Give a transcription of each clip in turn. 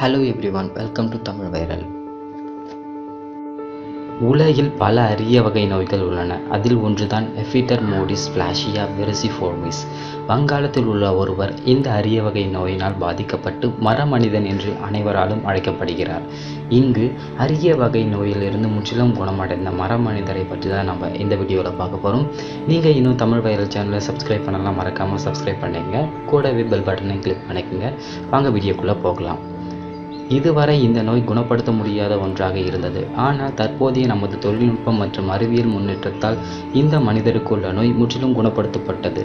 Hello everyone welcome to Tamil viral உலகில் பல அரிய வகை நோய்கள் உள்ளன. அதில் ஒன்றுதான் எஃபிட்டர் மோடிஸ் பிளாஷியா வெரிசிஃபோர்மிஸ் வங்காளத்தில் உள்ள ஒருவர் இந்த அரிய வகை நோயினால் பாதிக்கப்பட்டு மரமனிதன் என்று அனைவராலும் அழைக்கப்படுகிறார். இங்கு அரிய வகை நோயிலிருந்து முற்றிலும் குணமடைந்த மரமனிதரை பற்றி தான் நம்ம இந்த வீடியோவில் பார்க்க போகிறோம் நீங்கள் இன்னும் தமிழ் வைரல் சேனலை சப்ஸ்கிரைப் பண்ணலாம் மறக்காமல் சப்ஸ்கிரைப் பண்ணுங்கள் கூடவே பெல் பட்டனை கிளிக் பண்ணிக்கோங்க. வாங்க வீடியோக்குள்ளே போகலாம். இதுவரை இந்த நோய் குணப்படுத்த முடியாத ஒன்றாக இருந்தது. ஆனால் தற்போதைய நமது தொழில்நுட்பம் மற்றும் அறிவியல் முன்னேற்றத்தால் இந்த மனிதருக்குள்ள நோய் முற்றிலும் குணப்படுத்தப்பட்டது.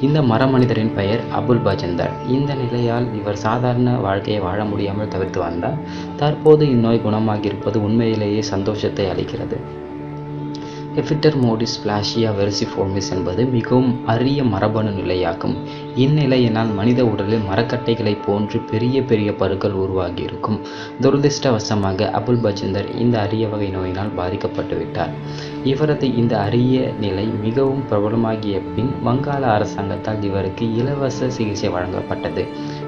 இந்த மரமனிதரின் பெயர் அபுல் பஜந்தர். இந்த நிலையால் இவர் சாதாரண வாழ்க்கையை வாழ முடியாமல் தவிர்த்து வந்தார். தற்போது இந்நோய் குணமாகியிருப்பது உண்மையிலேயே சந்தோஷத்தை அளிக்கிறது. எஃபிட்டர் மோடிஸ் பிளாஷியா வெரிசிஃபோர்மிஸ் என்பது மிகவும் அரிய மரபணு நிலையாகும். இந்நிலையினால் மனித உடலில் மரக்கட்டைகளைப் போன்று பெரிய பெரிய பருக்கள் உருவாகியிருக்கும். துரதிர்ஷ்டவசமாக அபுல் பஜந்தர் இந்த அரிய வகை நோயினால் பாதிக்கப்பட்டு விட்டார். இவரது இந்த அரிய நிலை மிகவும் பிரபலமாகிய பின் வங்காள அரசாங்கத்தால் இவருக்கு இலவச சிகிச்சை வழங்கப்பட்டது.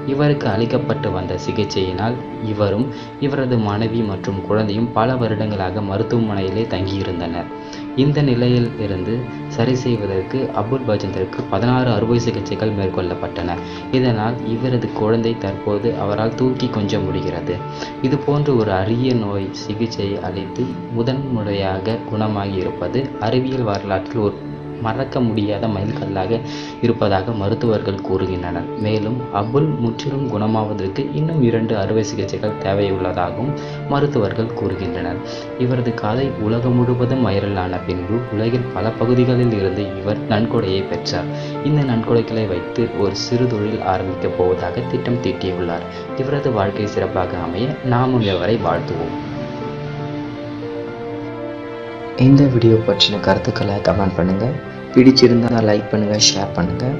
இவருக்கு அளிக்கப்பட்டு வந்த சிகிச்சையினால் இவரும் இவரது மனைவி மற்றும் குழந்தையும் பல வருடங்களாக மருத்துவமனையிலே தங்கியிருந்தனர். இந்த நிலையில் இருந்து சரி செய்வதற்கு அபுல் பஜந்தருக்கு பதினாறு அறுவை சிகிச்சைகள் மேற்கொள்ளப்பட்டன. இதனால் இவரது குழந்தை தற்போது அவரால் தூக்கி கொஞ்ச முடிகிறது. இது போன்ற ஒரு அரிய நோய் சிகிச்சையை அளித்து முதன்முறையாக குணமாகி இருப்பது அறிவியல் வரலாற்றில் ஒரு மறக்க முடியாத மைல்கல்லாக இருப்பதாக மருத்துவர்கள் கூறுகின்றனர். மேலும் அபுல் முற்றிலும் குணமாவதற்கு இன்னும் இரண்டு அறுவை சிகிச்சைகள் தேவையுள்ளதாகவும் மருத்துவர்கள் கூறுகின்றனர். இவரது கதை உலகம் முழுவதும் வைரலான பின்பு உலகில் பல பகுதிகளில் இருந்து இவர் நன்கொடையை பெற்றார். இந்த நன்கொடைகளை வைத்து ஒரு சிறு தொழில் ஆரம்பிக்கப் போவதாக திட்டம் தீட்டியுள்ளார். இவரது வாழ்க்கை சிறப்பாக அமைய நாமும் இவரை வாழ்த்துவோம். இந்த வீடியோ பற்றின கருத்துக்களை கமெண்ட் பண்ணுங்கள் பிடிச்சிருந்தால் லைக் பண்ணுங்கள் ஷேர் பண்ணுங்கள்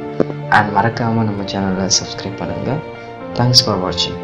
அண்ட் மறக்காமல் நம்ம சேனலை சப்ஸ்கிரைப் பண்ணுங்கள் தேங்க்ஸ் ஃபார் வாட்சிங்